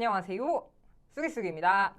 안녕하세요. 쑥이쑥입니다.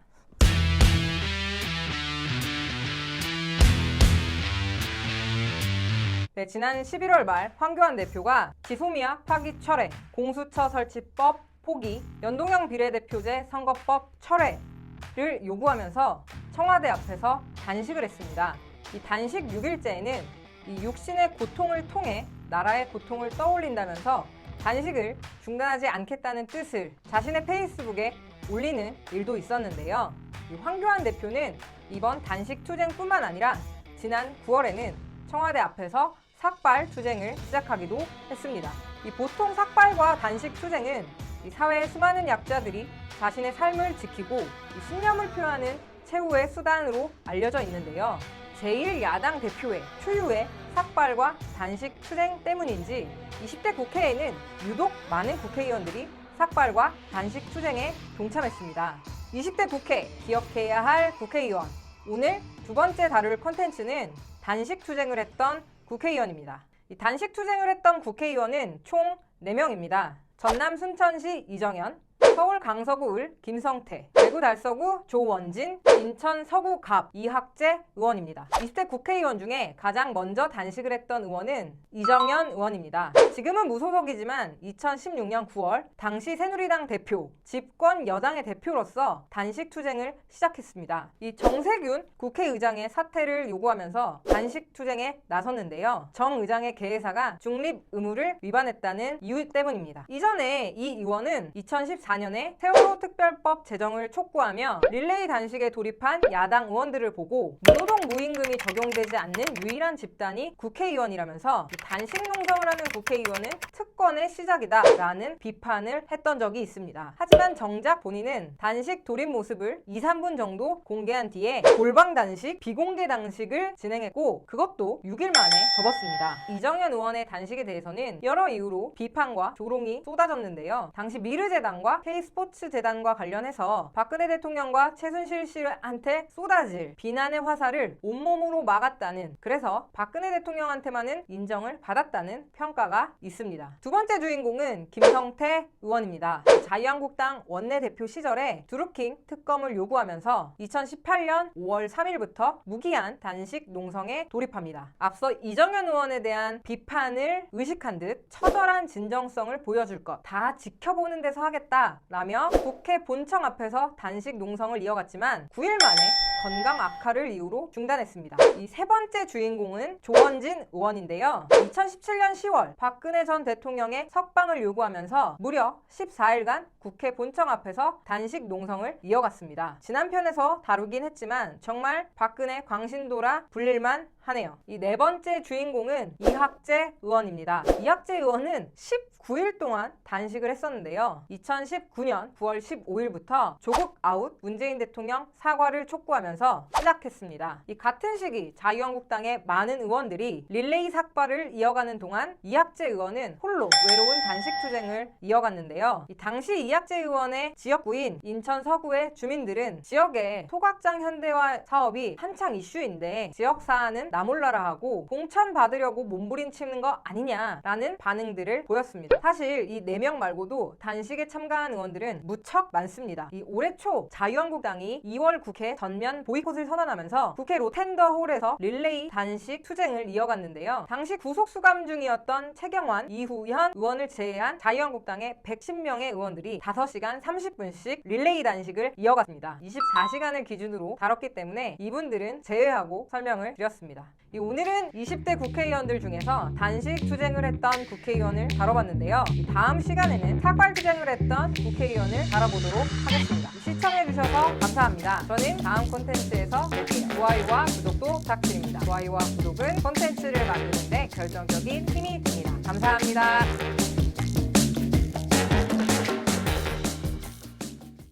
네, 지난 11월 말 황교안 대표가 지소미아 파기 철회, 공수처 설치법 포기, 연동형 비례대표제 선거법 철회를 요구하면서 청와대 앞에서 단식을 했습니다. 이 단식 6일째에는 이 육신의 고통을 통해 나라의 고통을 떠올린다면서 단식을 중단하지 않겠다는 뜻을 자신의 페이스북에 올리는 일도 있었는데요. 이 황교안 대표는 이번 단식 투쟁뿐만 아니라 지난 9월에는 청와대 앞에서 삭발 투쟁을 시작하기도 했습니다. 이 보통 삭발과 단식 투쟁은 이 사회의 수많은 약자들이 자신의 삶을 지키고 이 신념을 표하는 최후의 수단으로 알려져 있는데요. 제1야당 대표의 초유의 삭발과 단식 투쟁 때문인지 20대 국회에는 유독 많은 국회의원들이 삭발과 단식 투쟁에 동참했습니다. 20대 국회 기억해야 할 국회의원 오늘 두 번째 다룰 컨텐츠는 단식 투쟁을 했던 국회의원입니다. 이 단식 투쟁을 했던 국회의원은 총 4명입니다. 전남 순천시 이정현, 서울 강서구 을 김성태, 대구 달서구 조원진, 인천 서구 갑 이학재 의원입니다. 20대 국회의원 중에 가장 먼저 단식을 했던 의원은 이정현 의원입니다. 지금은 무소속이지만 2016년 9월 당시 새누리당 대표, 집권 여당의 대표로서 단식 투쟁을 시작했습니다. 이 정세균 국회의장의 사퇴를 요구하면서 단식 투쟁에 나섰는데요. 정 의장의 개회사가 중립 의무를 위반했다는 이유 때문입니다. 이전에 이 의원은 2014 년에 세월호 특별법 제정을 촉구하며 릴레이 단식에 돌입한 야당 의원들을 보고 무노동 무임금이 적용되지 않는 유일한 집단이 국회의원이라면서 이 단식 농성을 하는 국회의원은 특권의 시작이다 라는 비판을 했던 적이 있습니다. 하지만 정작 본인은 단식 돌입 모습을 2, 3분 정도 공개한 뒤에 골방 단식, 비공개 단식을 진행했고 그것도 6일 만에 접었습니다. 이정현 의원의 단식에 대해서는 여러 이유로 비판과 조롱이 쏟아졌는데요. 당시 미르재단과 K스포츠 재단과 관련해서 박근혜 대통령과 최순실 씨한테 쏟아질 비난의 화살을 온몸으로 막았다는 그래서 박근혜 대통령한테만은 인정을 받았다는 평가가 있습니다. 두 번째 주인공은 김성태 의원입니다. 자유한국당 원내대표 시절에 드루킹 특검을 요구하면서 2018년 5월 3일부터 무기한 단식 농성에 돌입합니다. 앞서 이정현 의원에 대한 비판을 의식한 듯 처절한 진정성을 보여줄 것 다 지켜보는 데서 하겠다 라며 국회 본청 앞에서 단식 농성을 이어갔지만 9일 만에 건강 악화를 이유로 중단했습니다. 이 세 번째 주인공은 조원진 의원인데요. 2017년 10월 박근혜 전 대통령의 석방을 요구하면서 무려 14일간 국회 본청 앞에서 단식 농성을 이어갔습니다. 지난 편에서 다루긴 했지만 정말 박근혜 광신도라 불릴만 하네요. 이 네 번째 주인공은 이학재 의원입니다. 이학재 의원은 19일 동안 단식을 했었는데요. 2019년 9월 15일부터 조국 아웃 문재인 대통령 사과를 촉구하면서 시작했습니다. 이 같은 시기 자유한국당의 많은 의원들이 릴레이 삭발을 이어가는 동안 이학재 의원은 홀로 외로운 단식 투쟁을 이어갔는데요. 이 당시 이학재 의원의 지역구인 인천 서구의 주민들은 지역의 소각장 현대화 사업이 한창 이슈인데 지역 사안은 나몰라라 하고 공천 받으려고 몸부림치는 거 아니냐라는 반응들을 보였습니다. 사실 이 네 명 말고도 단식에 참가한 의원들은 무척 많습니다. 이 올해 초 자유한국당이 2월 국회 전면 보이콧을 선언하면서 국회 로텐더홀에서 릴레이 단식 투쟁을 이어갔는데요. 당시 구속 수감 중이었던 최경환, 이후현 의원을 제외한 자유한국당의 110명의 의원들이 5시간 30분씩 릴레이 단식을 이어갔습니다. 24시간을 기준으로 다뤘기 때문에 이분들은 제외하고 설명을 드렸습니다. 이 오늘은 20대 국회의원들 중에서 단식 투쟁을 했던 국회의원을 다뤄봤는데요. 이 다음 시간에는 삭발 투쟁을 했던 국회의원을 다뤄보도록 하겠습니다. 시청해주셔서 감사합니다. 저는 다음 콘텐츠에서 뵐게요. 좋아요와 구독도 부탁드립니다. 좋아요와 구독은 콘텐츠를 만드는데 결정적인 힘이 됩니다. 감사합니다.